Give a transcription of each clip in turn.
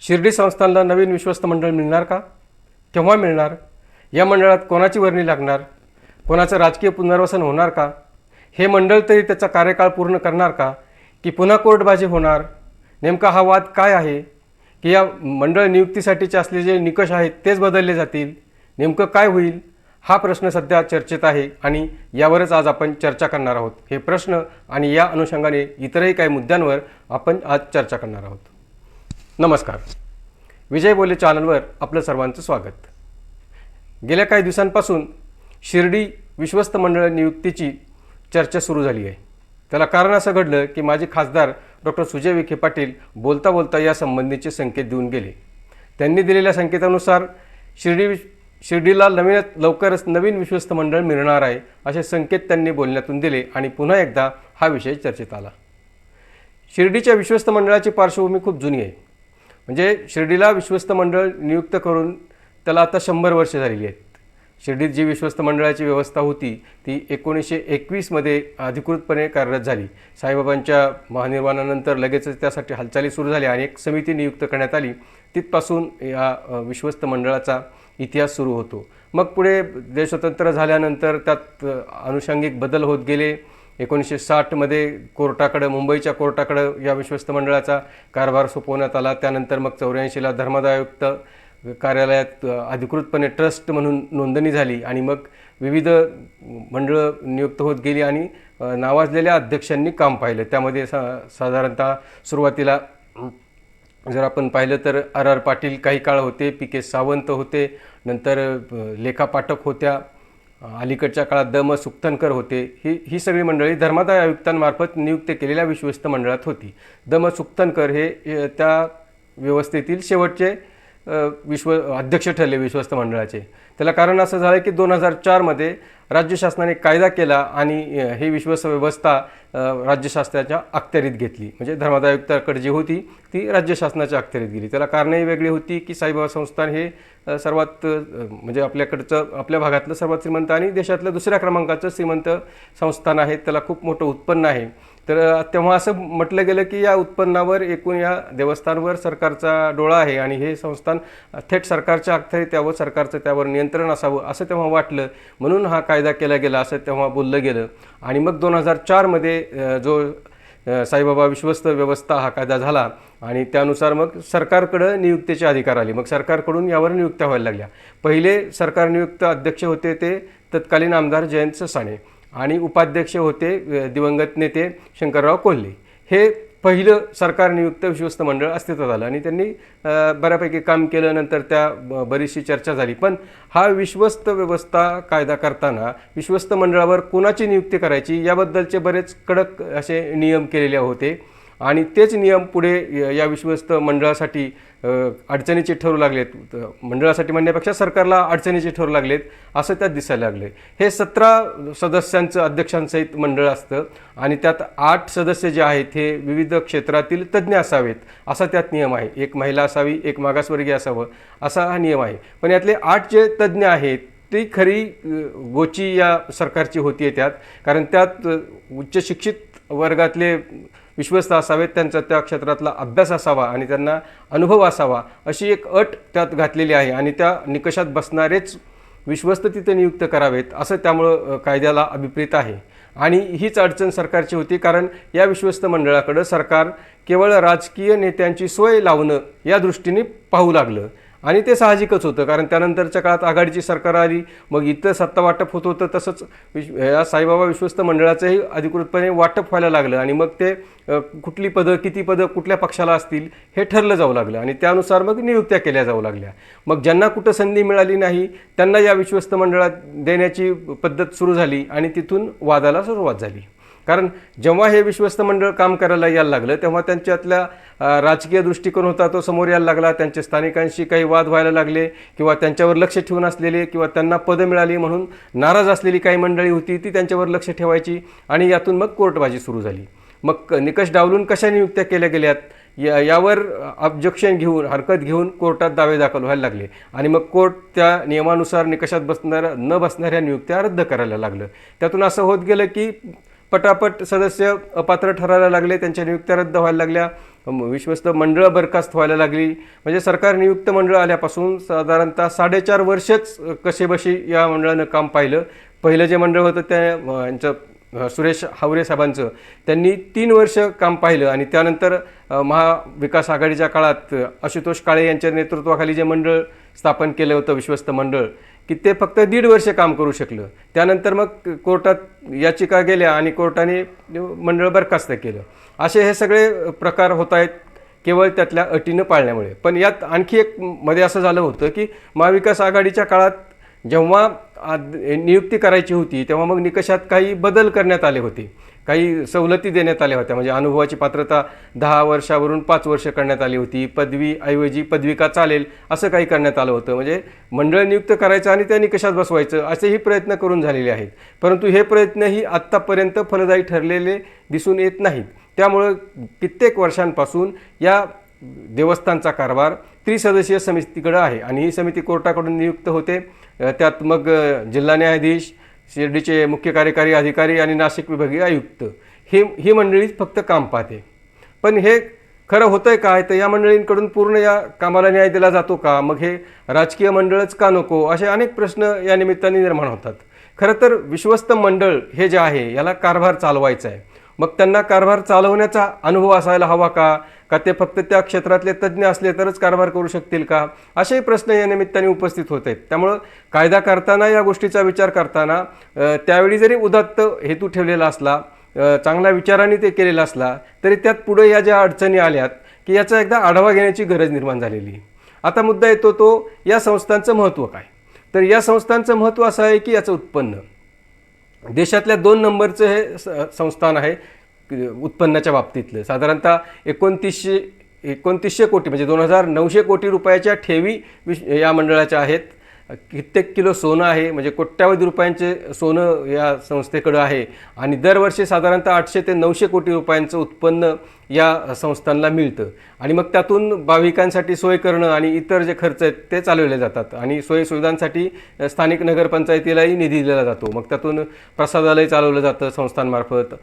शिर्डी संस्थानला नवीन विश्वस्त मंडळ मिळणार का? केव्हा मिळणार. या मंडळात कोणाची वर्णी लागणार? कोणाचं राजकीय पुनर्वसन होणार का? हे मंडळ तरी त्याचा कार्यकाळ पूर्ण करणार का? की पुन्हा कोर्टबाजी होणार? नेमका हा वाद काय आहे? की या मंडळ नियुक्तीसाठीचे असले जे निकष आहेत तेच बदलले जातील? नेमकं काय होईल? हा प्रश्न सध्या चर्चेत आहे आणि यावरच आज आपण चर्चा करणार आहोत. हे प्रश्न आणि या अनुषंगाने इतरही काही मुद्द्यांवर आपण आज चर्चा करणार आहोत. नमस्कार. विजय बोले चॅनलवर आपलं सर्वांचं स्वागत. गेल्या काही दिवसांपासून शिर्डी विश्वस्त मंडळ नियुक्तीची चर्चा सुरू झाली आहे. त्याला कारण असं घडलं की माजी खासदार डॉक्टर सुजय विखे पाटील बोलता बोलता या संबंधीचे संकेत देऊन गेले. त्यांनी दिलेल्या संकेतानुसार शिर्डी शिर्डीला नवीन लवकरच नवीन विश्वस्त मंडळ मिळणार आहे असे संकेत त्यांनी बोलण्यातून दिले आणि पुन्हा एकदा हा विषय चर्चेत आला. शिर्डीच्या विश्वस्त मंडळाची पार्श्वभूमी खूप जुनी आहे. म्हणजे शिर्डीला विश्वस्त मंडळ नियुक्त करून त्याला आता शंभर वर्ष झालेली आहेत. शिर्डीत जी विश्वस्त मंडळाची व्यवस्था होती ती एकोणीसशे एकवीसमध्ये अधिकृतपणे कार्यरत झाली. साईबाबांच्या महानिर्वाणानंतर लगेचच त्यासाठी हालचाली सुरू झाल्या आणि एक समिती नियुक्त करण्यात आली. तिथपासून या विश्वस्त मंडळाचा इतिहास सुरू होतो. मग पुढे देश स्वतंत्र झाल्यानंतर त्यात आनुषंगिक अनुषंगिक बदल होत गेले. एकोणीसशे साठमध्ये कोर्टाकडं मुंबईच्या कोर्टाकडं या विश्वस्त मंडळाचा कारभार सोपवण्यात आला. त्यानंतर मग चौऱ्याऐंशीला धर्मदायुक्त कार्यालयात अधिकृतपणे ट्रस्ट म्हणून नोंदणी झाली आणि मग विविध मंडळं नियुक्त होत गेली आणि नावाजलेल्या अध्यक्षांनी काम पाहिलं. त्यामध्ये सा साधारणतः सुरुवातीला जर आपण पाहिलं तर आर आर पाटील काही काळ होते पी के सावंत होते नंतर लेखापाठक लेखा पाठक होत्या अलीकडच्या काळात द म सुक्तनकर होते. ही ही सगळी मंडळी धर्मादाय आयुक्तांमार्फत नियुक्त केलेल्या विश्वस्त मंडळात होती. द म सुक्तनकर हे त्या व्यवस्थेतील शेवटचे विश्व अध्यक्ष ठरले विश्वस्त मंडळाचे. त्याला कारण असं झालं की दोन हजार चारमध्ये राज्य शासनाने कायदा केला आणि ही विश्वस्त व्यवस्था राज्य शासनाच्या अखत्यारीत घेतली. म्हणजे धर्मादायुक्ताकडे जी होती ती राज्य शासनाच्या अखत्यारीत गेली. त्याला कारणही वेगळी होती की साईबाबा संस्थान हे सर्वात म्हणजे आपल्याकडचं आपल्या भागातलं सर्वात श्रीमंत आणि देशातलं दुसऱ्या क्रमांकाचं श्रीमंत संस्थान आहे. त्याला खूप मोठं उत्पन्न आहे. तर तेव्हा असं म्हटलं गेलं की या उत्पन्नावर एकूण या देवस्थानवर सरकारचा डोळा आहे आणि हे संस्थान थेट सरकारच्या अखत्यारीत त्यावर सरकारचं त्यावर नियंत्रण असावं असं तेव्हा वाटलं. म्हणून हा कायदा केला गेला असं तेव्हा बोललं गेलं. आणि मग दोन हजार चारमध्ये जो साईबाबा विश्वस्त व्यवस्था हा कायदा झाला आणि त्यानुसार मग सरकारकडं नियुक्तीचे अधिकार आले. मग सरकारकडून यावर नियुक्त्या व्हायला लागल्या. पहिले सरकार नियुक्त अध्यक्ष होते ते तत्कालीन आमदार जयंत ससाणे. आणि उपाध्यक्ष होते दिवंगत नेते शंकरराव कोल्हे. हे पहिलं सरकार नियुक्त विश्वस्त मंडळ अस्तित्वात आलं आणि त्यांनी बऱ्यापैकी काम केलं नंतर त्या बरीचशी चर्चा झाली. पण हा विश्वस्त व्यवस्था कायदा करताना विश्वस्त मंडळावर कोणाची नियुक्ती करायची याबद्दलचे बरेच कडक असे नियम केलेले होते. आणि तेच नियम पुढे या विश्वस्त मंडळासाठी अडचणीचे ठरू लागलेत. मंडळासाठी म्हणण्यापेक्षा सरकारला अडचणीचे ठरू लागलेत असं त्यात दिसायला लागले हे सतरा सदस्यांचं अध्यक्षांसहित मंडळ असतं आणि त्यात आठ सदस्य जे आहेत हे विविध क्षेत्रातील तज्ज्ञ असावेत असा त्यात नियम आहे. एक महिला असावी एक मागासवर्गीय असावं असा हा नियम आहे. पण यातले आठ जे तज्ज्ञ आहेत ती खरी गोची या सरकारची होती आहे त्यात. कारण त्यात उच्च शिक्षित वर्गातले विश्वस्त असावेत त्यांचा त्या क्षेत्रातला अभ्यास असावा आणि त्यांना अनुभव असावा अशी एक अट त्यात घातलेली आहे आणि त्या निकषात बसणारेच विश्वस्त तिथे नियुक्त करावेत असं त्यामुळं कायद्याला अभिप्रेत आहे. आणि हीच अडचण सरकारची होती कारण या विश्वस्त मंडळाकडं सरकार केवळ राजकीय नेत्यांची सोय लावणं या दृष्टीने पाहू लागलं. आणि ते साहजिकच होतं कारण त्यानंतरच्या काळात आघाडीची सरकार आली मग इथं सत्ता वाटप होत होतं तसंच विश्व या साईबाबा विश्वस्त मंडळाचंही अधिकृतपणे वाटप व्हायला लागलं आणि मग ते कुठली पदं किती पदं कुठल्या पक्षाला असतील हे ठरलं जाऊ लागलं आणि त्यानुसार मग नियुक्त्या केल्या जाऊ लागल्या. मग ज्यांना कुठं संधी मिळाली नाही त्यांना या विश्वस्त मंडळात देण्याची पद्धत सुरू झाली आणि तिथून वादाला सुरुवात झाली. कारण जेव्हा हे विश्वस्त मंडळ काम करायला यायला लागलं तेव्हा त्यांच्यातल्या राजकीय दृष्टिकोन होता तो समोर यायला लागला. त्यांचे स्थानिकांशी काही वाद व्हायला लागले किंवा त्यांच्यावर लक्ष ठेवून असलेले किंवा त्यांना पदं मिळाली म्हणून नाराज असलेली काही मंडळी होती ती त्यांच्यावर लक्ष ठेवायची आणि यातून मग कोर्टबाजी सुरू झाली. मग निकष डावलून कशा नियुक्त्या केल्या गेल्यात? या यावर ऑब्जेक्शन घेऊन हरकत घेऊन कोर्टात दावे दाखल व्हायला लागले आणि मग कोर्ट त्या नियमानुसार निकषात बसणाऱ्या न बसणाऱ्या नियुक्त्या रद्द करायला लागलं. त्यातून असं होत गेलं की पटापट सदस्य अपात्र ठरायला लागले त्यांच्या नियुक्त्या रद्द व्हायला लागल्या विश्वस्त मंडळं बरखास्त व्हायला लागली. म्हणजे सरकार नियुक्त मंडळ आल्यापासून साधारणतः साडेचार वर्षच कसेबशी या मंडळानं काम पाहिलं. पहिलं जे मंडळ होतं त्या यांचं सुरेश हावरे साहेबांचं त्यांनी तीन वर्ष काम पाहिलं आणि त्यानंतर महाविकास आघाडीच्या काळात आशुतोष काळे यांच्या नेतृत्वाखाली जे मंडळ स्थापन केलं होतं विश्वस्त मंडळ की ते फक्त दीड वर्ष काम करू शकलं. त्यानंतर मग कोर्टात याचिका गेल्या आणि कोर्टाने मंडळ बरखास्त केलं. असे हे सगळे प्रकार होत आहेत केवळ त्यातल्या अटीनं पाळण्यामुळे. पण यात आणखी एक मध्ये असं झालं होतं की महाविकास आघाडीच्या काळात जेव्हा आद- नियुक्ती करायची होती तेव्हा मग निकषात काही बदल करण्यात आले होते. काही सवलती देण्यात आल्या होत्या. म्हणजे अनुभवाची पात्रता दहा वर्षावरून पाच वर्ष करण्यात आली होती. पदवी ऐवजी पदविका चालेल असं काही करण्यात आलं होतं. म्हणजे मंडळ नियुक्त करायचं आणि त्या निकषात बसवायचं असेही प्रयत्न करून झालेले आहेत. परंतु हे प्रयत्नही आत्तापर्यंत फलदायी ठरलेले दिसून येत नाहीत. त्यामुळं कित्येक वर्षांपासून या देवस्थानचा कारभार त्रिसदस्यीय समितीकडं आहे आणि ही समिती कोर्टाकडून नियुक्त होते. त्यात मग जिल्हा न्यायाधीश शिर्डीचे मुख्य कार्यकारी अधिकारी आणि नाशिक विभागीय आयुक्त. हे ही मंडळी फक्त काम पाहते. पण हे खरं होतं आहे काय? तर या मंडळींकडून पूर्ण या कामाला न्याय दिला जातो का? मग हे राजकीय मंडळच का नको? असे अनेक प्रश्न या निमित्ताने निर्माण होतात. खरं तर विश्वस्त मंडळ हे जे आहे याला कारभार चालवायचा आहे. मग त्यांना कारभार चालवण्याचा अनुभव असायला हवा का? का ते फक्त त्या क्षेत्रातले तज्ज्ञ असले तरच कारभार करू शकतील का? असेही प्रश्न या निमित्ताने उपस्थित होत. आहेत त्यामुळं कायदा करताना या गोष्टीचा विचार करताना त्यावेळी जरी उदात्त हेतू ठेवलेला असला चांगल्या विचाराने ते केलेला असला तरी त्यात पुढे या ज्या अडचणी आल्यात की याचा एकदा आढावा घेण्याची गरज निर्माण झालेली. आहे. आता मुद्दा येतो तो या संस्थांचं महत्त्व काय? तर या संस्थांचं महत्त्व असं आहे की याचं उत्पन्न. देशातल्या दोन नंबरचं हे स- संस्थान आहे उत्पन्नाच्या बाबतीतलं. साधारणतः एकोणतीसशे एकोणतीसशे कोटी म्हणजे दोन हजार नऊशे कोटी रुपयाच्या ठेवी विश या मंडळाच्या आहेत. कित्येक किलो सोनं आहे म्हणजे कोट्यावधी रुपयांचे सोनं या संस्थेकडं आहे. आणि दरवर्षी साधारणतः आठशे ते नऊशे कोटी रुपयांचं उत्पन्न या संस्थांना मिळतं. आणि मग त्यातून भाविकांसाठी सोय करणं आणि इतर जे खर्च आहेत ते चालवले जातात. आणि सोयीसुविधांसाठी स्थानिक नगरपंचायतीलाही निधी दिला जातो. मग त्यातून प्रसादालय चालवलं जातं संस्थांमार्फत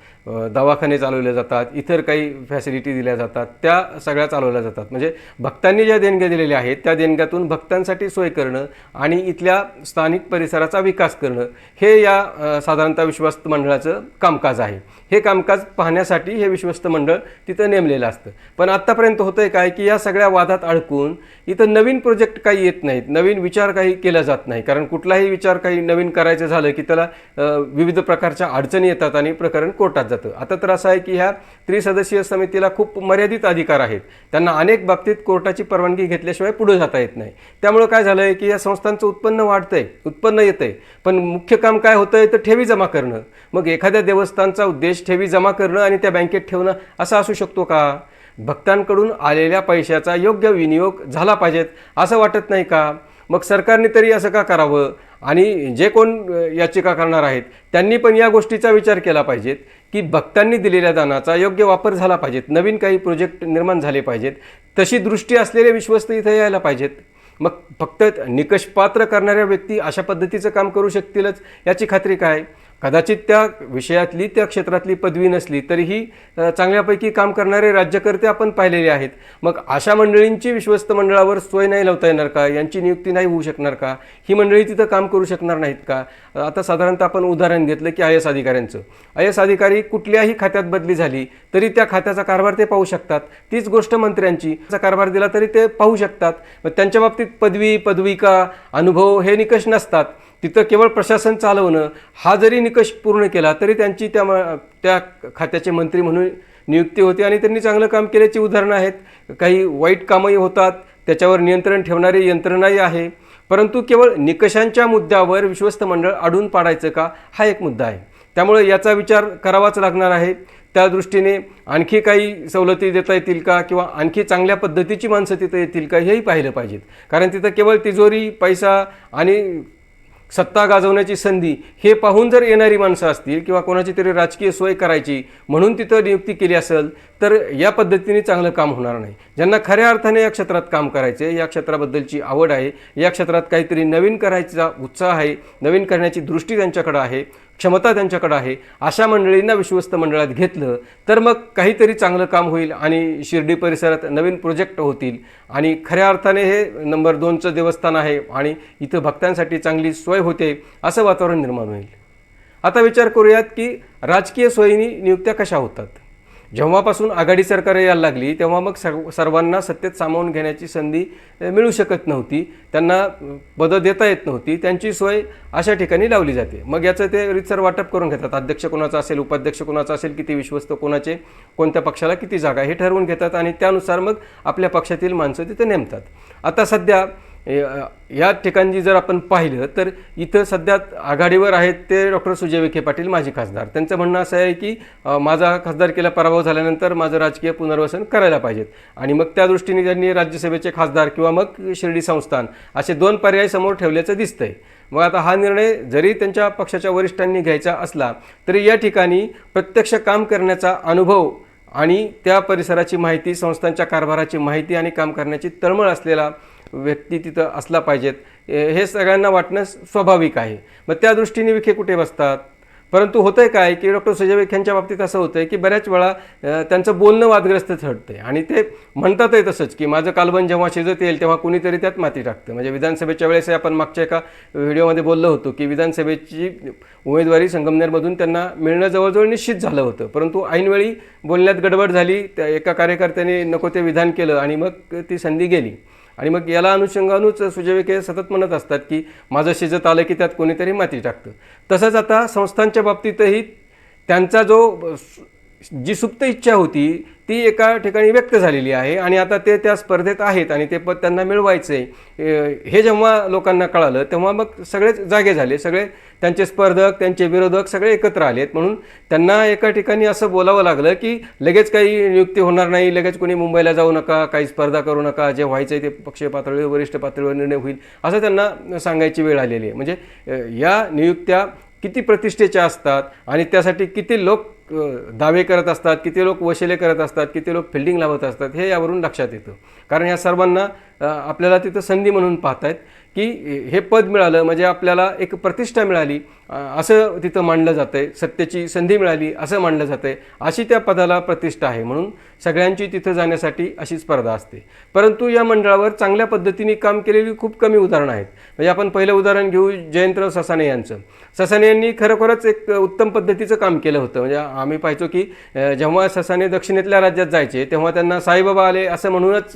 दवाखाने चालवले जातात इतर काही फॅसिलिटी दिल्या जातात. त्या सगळ्या चालवल्या जातात. म्हणजे भक्तांनी ज्या देणग्या दिलेल्या आहेत त्या देणग्यातून भक्तांसाठी सोय करणं आणि इथल्या स्थानिक परिसराचा विकास करणं हे या साधारणतः विश्वस्त मंडळाचं कामकाज आहे. हे कामकाज पाहण्यासाठी हे विश्वस्त मंडळ तिथं नेमलेलं असतं. पण आत्तापर्यंत होतं आहे काय की या सगळ्या वादात अडकून इथं नवीन प्रोजेक्ट काही येत नाहीत. नवीन विचार काही केला जात नाही. कारण कुठलाही विचार काही नवीन करायचं झालं की त्याला विविध प्रकारच्या अडचणी येतात आणि प्रकरण कोर्टात जातं. आता तर असं आहे की ह्या त्रिसदस्यीय समितीला खूप मर्यादित अधिकार आहेत. त्यांना अनेक बाबतीत कोर्टाची परवानगी घेतल्याशिवाय पुढे जाता येत नाही. त्यामुळं काय झालं आहे की या संस्थांचं उत्पन्न वाढतंय. उत्पन्न येतंय. पण मुख्य काम काय होतंय? तर ठेवी जमा करणं. मग एखाद्या देवस्थानचा उद्देश ठेवी जमा करणं आणि त्या बँकेत ठेवणं असं असू शकतो का? भक्तांकडून आलेल्या पैशाचा योग्य विनियोग झाला पाहिजेत असं वाटत नाही का? मग सरकारने तरी असं का करावं? आणि जे कोण याचिका करणार आहेत त्यांनी पण या गोष्टीचा विचार केला पाहिजेत की भक्तांनी दिलेल्या दानाचा योग्य वापर झाला पाहिजेत नवीन काही प्रोजेक्ट निर्माण झाले पाहिजेत तशी दृष्टी असलेले विश्वस्त इथे यायला पाहिजेत. मग फक्त निकषपात्र करणाऱ्या व्यक्ती अशा पद्धतीचं काम करू शकतीलच याची खात्री काय? कदाचित त्या विषयातली त्या क्षेत्रातली पदवी नसली तरीही चांगल्यापैकी काम करणारे राज्यकर्ते आपण पाहिलेले आहेत. मग अशा मंडळींची विश्वस्त मंडळावर सोय नाही लावता येणार का? यांची नियुक्ती नाही होऊ शकणार का? ही मंडळी तिथं काम करू शकणार नाहीत का? आता साधारणतः आपण उदाहरण घेतलं की आय एस अधिकाऱ्यांचं. आय एस अधिकारी कुठल्याही खात्यात बदली झाली तरी त्या खात्याचा कारभार ते पाहू शकतात. तीच गोष्ट मंत्र्यांची. कारभार दिला तरी ते पाहू शकतात. मग त्यांच्या बाबतीत पदवी पदविका अनुभव हे निकष नसतात. तिथं केवळ प्रशासन चालवणं हा जरी निकष पूर्ण केला तरी त्यांची त्या म- त्या खात्याचे मंत्री म्हणून नियुक्ती होते आणि त्यांनी चांगलं काम केल्याची उदाहरणं आहेत. काही वाईट कामंही होतात त्याच्यावर नियंत्रण ठेवणारी यंत्रणाही आहे. परंतु केवळ निकषांच्या मुद्द्यावर विश्वस्त मंडळ अडून पाडायचं का हा एक मुद्दा आहे. त्यामुळे याचा विचार करावाच लागणार आहे. त्या दृष्टीने आणखी काही सवलती देता येतील का किंवा आणखी चांगल्या पद्धतीची माणसं तिथं येतील का हेही पाहिलं पाहिजेत. कारण तिथं केवळ तिजोरी पैसा आणि सत्ता गाजवण्याची संधी हे पाहून जर येणारी माणसं असतील किंवा कोणाची तरी राजकीय सोय करायची म्हणून तिथं नियुक्ती केली असेल तर या पद्धतीने चांगलं काम होणार नाही. ज्यांना खऱ्या अर्थाने या क्षेत्रात काम करायचे या क्षेत्राबद्दलची आवड आहे या क्षेत्रात काहीतरी नवीन करायचा उत्साह आहे नवीन करण्याची दृष्टी त्यांच्याकडं आहे क्षमता त्यांच्याकडं आहे. अशा मंडळींना विश्वस्त मंडळात घेतलं तर मग काहीतरी चांगलं काम होईल आणि शिर्डी परिसरात नवीन प्रोजेक्ट होतील. आणि खऱ्या अर्थाने हे नंबर दोनचं देवस्थान आहे आणि इथं भक्तांसाठी चांगली सोय होते असं वातावरण निर्माण होईल. आता विचार करूयात की राजकीय सोयीनी नियुक्त्या कशा होतात? जेव्हापासून आघाडी सरकार यायला लागली तेव्हा मग सर्व सर्वांना सत्तेत सामावून घेण्याची संधी मिळू शकत नव्हती. त्यांना पदं देता येत नव्हती. त्यांची सोय अशा ठिकाणी लावली जाते. मग याचं ते रितसर वाटप करून घेतात. अध्यक्ष कोणाचा असेल उपाध्यक्ष कोणाचा असेल किती विश्वस्त कोणाचे कोणत्या पक्षाला किती जागा हे ठरवून घेतात आणि त्यानुसार मग आपल्या पक्षातील माणसं तिथे नेमतात. आता सध्या या- ठिकाणी जर आपण पाहिलं तर इथं सध्या आघाडीवर आहेत ते डॉक्टर सुजय विखे पाटील माजी खासदार. त्यांचं म्हणणं असं आहे की माझा खासदार केला पराभव झाल्यानंतर माझं राजकीय पुनर्वसन करायला पाहिजेत. आणि मग त्या दृष्टीने त्यांनी राज्यसभेचे खासदार किंवा मग शिर्डी संस्थान असे दोन पर्याय समोर ठेवल्याचं दिसतंय. मग आता हा निर्णय जरी त्यांच्या पक्षाच्या वरिष्ठांनी घ्यायचा असला तरी या ठिकाणी प्रत्यक्ष काम करण्याचा अनुभव आणि त्या परिसराची माहिती संस्थांच्या कारभाराची माहिती आणि काम करण्याची तळमळ असलेला व्यक्ती तिथं असला पाहिजेत. हे सगळ्यांना वाटणं स्वाभाविक आहे. मग त्या दृष्टीने विखे कुठे बसतात? परंतु होतं आहे काय की डॉक्टर सुजय विखेंच्या बाबतीत असं होतंय की बऱ्याच वेळा त्यांचं बोलणं वादग्रस्त ठरतंय. आणि ते म्हणतातही तसंच की माझं कालबन जेव्हा शिजत येईल तेव्हा कुणीतरी त्यात माती टाकतं. म्हणजे विधानसभेच्या वेळेस आपण मागच्या एका व्हिडिओमध्ये बोललो होतो की विधानसभेची उमेदवारी संगमनेरमधून त्यांना मिळणं जवळजवळ निश्चित झालं होतं. परंतु ऐनवेळी बोलण्यात गडबड झाली. त्या एका कार्यकर्त्याने नको ते विधान केलं आणि मग ती संधी गेली. आणि मग याला अनुषंगानूच सुजय विखे सतत म्हणत असतात की माझं शिजत आलं की त्यात कोणीतरी माती टाकतं. तसंच आता संस्थांच्या बाबतीतही त्यांचा जो सु- जी सुप्त इच्छा होती ती एका ठिकाणी व्यक्त झालेली आहे आणि आता ते त्या स्पर्धेत आहेत आणि ते पद त्यांना मिळवायचं आहे हे जेव्हा लोकांना कळालं तेव्हा मग सगळेच जागे झाले. सगळे त्यांचे स्पर्धक त्यांचे विरोधक सगळे एकत्र आलेत. म्हणून त्यांना एका ठिकाणी असं बोलावं लागलं की लगेच काही नियुक्ती होणार नाही लगेच कोणी मुंबईला जाऊ नका काही स्पर्धा करू नका जे व्हायचं आहे ते पक्षीय पातळीवर वरिष्ठ पातळीवर निर्णय होईल असं त्यांना सांगायची वेळ आलेली आहे. म्हणजे या नियुक्त्या किती प्रतिष्ठेच्या असतात आणि त्यासाठी किती लोक दावे करत असतात किती लोक वशिले करत असतात किती लोक फिल्डिंग लावत असतात हे यावरून लक्षात येतं. कारण या सर्वांना आपल्याला तिथं संधी म्हणून पाहतायत की हे पद मिळालं म्हणजे आपल्याला एक प्रतिष्ठा मिळाली असं तिथं मांडलं जातं आहे सत्तेची संधी मिळाली असं मांडलं जातं आहे अशी त्या पदाला प्रतिष्ठा आहे म्हणून सगळ्यांची तिथं जाण्यासाठी अशी स्पर्धा असते. परंतु या मंडळावर चांगल्या पद्धतीने काम केलेली खूप कमी उदाहरणं आहेत. म्हणजे आपण पहिलं उदाहरण घेऊ जयंतराव ससाने यांचं. ससाने यांनी खरोखरच एक उत्तम पद्धतीचं काम केलं होतं. म्हणजे आम्ही पाहायचो की जेव्हा ससाने दक्षिणेतल्या राज्यात जायचे तेव्हा त्यांना साईबाबा आले असं म्हणूनच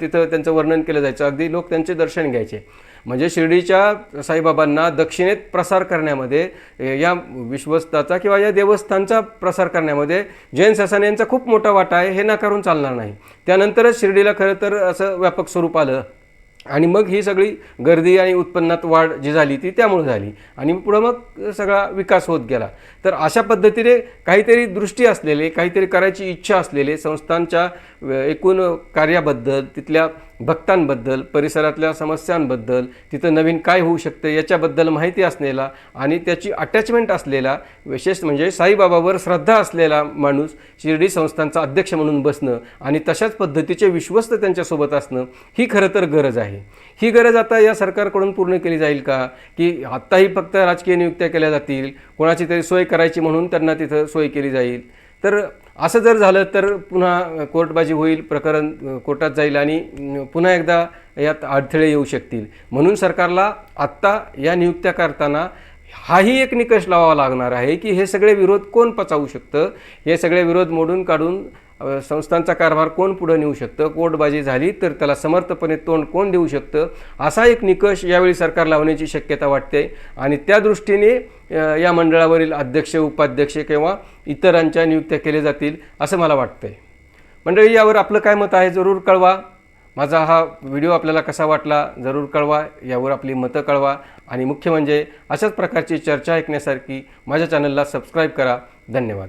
तिथं त्यांचं वर्णन केलं जायचं. अगदी लोक त्यांचे दर्शन घ्यायचे. म्हणजे शिर्डीच्या साईबाबांना दक्षिणेत प्रसार करण्यामध्ये या विश्वस्ताचा किंवा या देवस्थानचा प्रसार करण्यामध्ये जैन ससाने यांचा खूप मोठा वाटा आहे हे नाकारून चालणार नाही. त्यानंतरच शिर्डीला खरं तर असं व्यापक स्वरूप आलं. आणि मग ही सगळी गर्दी आणि उत्पन्नात वाढ जी झाली ती त्यामुळे झाली. आणि पुढं मग सगळा विकास होत गेला. तर अशा पद्धतीने काहीतरी दृष्टी असलेले काहीतरी करायची इच्छा असलेले संस्थांच्या एकूण कार्याबद्दल तिथल्या भक्तांबद्दल परिसरातल्या समस्यांबद्दल तिथं नवीन काय होऊ शकतं याच्याबद्दल माहिती असलेला आणि त्याची अटॅचमेंट असलेला विशेष म्हणजे साईबाबावर श्रद्धा असलेला माणूस शिर्डी संस्थांचा अध्यक्ष म्हणून बसणं आणि तशाच पद्धतीचे विश्वस्त त्यांच्यासोबत असणं ही खरं तर गरज आहे. ही गरज आता या सरकारकडून पूर्ण केली जाईल का? की आत्ताही फक्त राजकीय नियुक्त्या केल्या जातील कोणाची तरी सोय करायची म्हणून त्यांना तिथं सोय केली जाईल. तर असं जर झालं तर पुन्हा कोर्टबाजी होईल प्रकरण कोर्टात जाईल आणि पुन्हा एकदा यात अडथळे येऊ शकतील. म्हणून सरकारला आत्ता या नियुक्त्या करताना हाही एक निकष लावावा लागणार आहे की हे सगळे विरोध कोण पचावू शकतं? हे सगळे विरोध मोडून काढून संस्थांचा कारभार कोण पुढे नेऊ शकतं? कोर्टबाजी झाली तर त्याला समर्थपणे तोंड कोण देऊ शकतं? असा एक निकष यावेळी सरकार लावण्याची शक्यता वाटते. आणि त्या दृष्टीने या मंडळावरील अध्यक्ष उपाध्यक्ष किंवा इतरांच्या नियुक्त्या केल्या जातील असं मला वाटतंय. मंडळी यावर आपलं काय मत आहे जरूर कळवा. माझा हा व्हिडिओ आपल्याला कसा वाटला जरूर कळवा. यावर आपली मतं कळवा. आणि मुख्य म्हणजे अशाच प्रकारची चर्चा ऐकण्यासारखी माझ्या चॅनलला सबस्क्राईब करा. धन्यवाद.